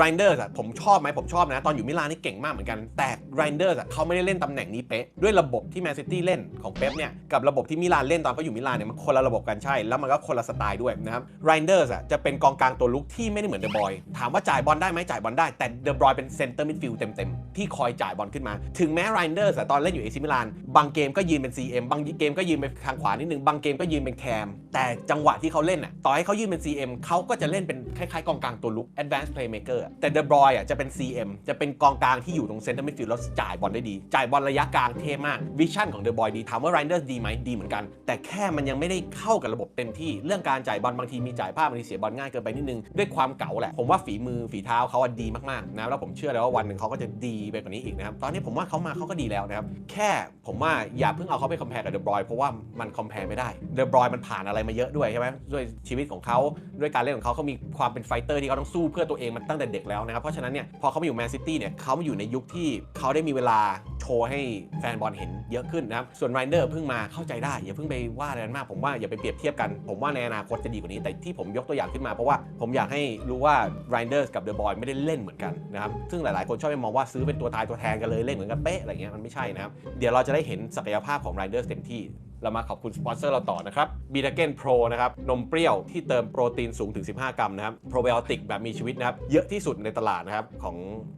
Reinders อะผมชอบไหมผมชอบนะ ตอนอยู่มิลานนี่เก่งมากเหมือนกัน แต่ Reinders อะเขาไม่ได้เล่นตำแหน่งนี้เป๊ะ ด้วยระบบที่แมนซิตี้เล่นของเป๊ปเนี่ย กับระบบที่มิลานเล่นตอนเขาอยู่มิลานเนี่ยมันคนละระบบกันใช่ แล้วมันก็คนละสไตล์ด้วยนะครับ Reinders อะจะเป็นกองกลางตัวลุกที่ไม่ได้เหมือนเดอะบอย ถามว่าจ่ายบอลได้ไหมจ่ายบอลได้ แต่เดอะบอยเป็นเซนเตอร์มิดฟิลด์เต็มๆที่คอยจ่ายบอลขึ้นมา ถึงแม้ Reinders อะตอนเล่นอยู่เอซิมิลานบางเกมก็ยืนเป็น CM บางเกมก็ยืนไปทางขวานิดนึงบางเกมก็ยืนเป็นแคมแต่จังหวะที่เขาเล่นอะต่อให้เขายืนเป็น CM เขาก็จะเล่นเป็นคล้ายๆกองกลางตัวลุก Advanced Playmaker แต่ De Bruyne อะจะเป็น CM จะเป็นกองกลางที่อยู่ตรง Center Midfield แล้วจ่ายบอลได้ดี จ่ายบอลระยะกลางเท่มาก วิชั่นของ De Bruyne ดีถามว่า Reinders ดีไหมดีเหมือนกัน แต่แค่มันยังไม่ได้เข้ากับระบบเต็มที่ เรื่องการจ่ายบอลบางทีมีจ่ายพลาดบางทีเสียบอลง่ายเกินไปนิดนึง ด้วยความเก๋าแหละ ผมว่าฝีมือฝีเท้าเขาอะดีมากๆนะ แล้วผมเชื่อเลยว่าวันหนึ่งเขาก็จะดีไปกว่านี้อีกนะครับ ตอนนี้ผมว่าเขามาเขาก็ดีแล้วนะครับ แค่ผมว่าอย่าเพิ่งเอาเขาไปคอมเพลกับเดอะบรอยเพราะว่ามันคอมเพลไม่ได้ เดอะบรอยมันผ่านอะไรมาเยอะด้วยใช่ไหมด้วยชีวิตของเขาด้วยการเล่นของเขาเขามีความเป็นไฟเตอร์ที่เขาต้องสู้เพื่อตัวเองมันตั้งแต่เด็กแล้วนะครับ เพราะฉะนั้นเนี่ยพอเขามาอยู่แมนซิตี้เนี่ยเขามาอยู่ในยุคที่เขาได้มีเวลาโชว์ให้แฟนบอลเห็นเยอะขึ้นนะครับ ส่วนไรเดอร์เพิ่งมาเข้าใจได้ อย่าเพิ่งไปว่าอะไรนั้นมาก ผมว่าอย่าไปเปรียบเทียบกัน ผมว่าในอนาคตจะดีกว่านี้ แต่ที่ผมยกตัวอย่างขึ้นมาเพราะว่าผมอยากให้รู้ว่าไรเดอร์กับเดอะบอยไม่ได้เล่นเหมือนกันนะครับซึ่งหลายๆ คนชอบไปมองว่าซื้อเป็นตัวตายตัวแทนกันเลยเล่นเหมือนกันเป๊ะอะไรเงี้ยมันไม่ใช่นะครับเดี๋ยวเราจะได้เห็นศักยภาพของไรเดอร์เต็มที่ เรามาขอบคุณสปอนเซอร์เราต่อนะครับบีทาเกนโปรนะครับนมเปรี้ยวที่เติมโปรตีนสูงถึง 15 กรัมนะครับโปรไบโอติกแบบมีชีวิตนะครับเยอะที่สุดในตลาดนะครับของ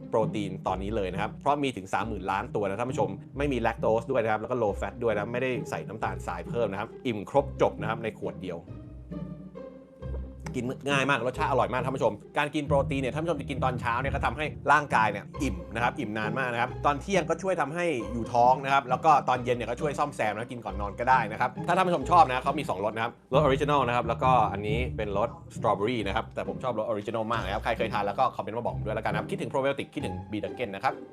โปรตีนตอนนี้เลยนะครับเพราะมีถึง 30,000 ล้านตัวนะท่านผู้ชมไม่มีแลคโตสด้วยนะครับแล้วก็โลแฟตด้วยนะไม่ได้ใส่น้ำตาลทรายเพิ่มนะครับอิ่มครบจบนะครับในขวดเดียว กินง่ายมากรสชาติอร่อยมากท่านผู้ชม การกินโปรตีนเนี่ยท่านผู้ชมจะกินตอนเช้าเนี่ยก็ทำให้ร่างกายเนี่ยอิ่มนะครับอิ่มนานมากนะครับตอนเที่ยงก็ช่วยทำให้อยู่ท้องนะครับแล้วก็ตอนเย็นเนี่ยก็ช่วยซ่อมแซมนะกินก่อนนอนก็ได้นะครับถ้าท่านผู้ชมชอบนะเขามี 2รสนะครับรสออริจินอลนะครับแล้วก็อันนี้เป็นรสสตรอเบอรี่นะครับแต่ผมชอบรสออริจินอลมากนะครับใครเคยทานแล้วก็คอมเมนต์มาบอกผมด้วยแล้วกันนะครับคิดถึงโปรไบโอติกคิดถึงบีดักเกนนะครับ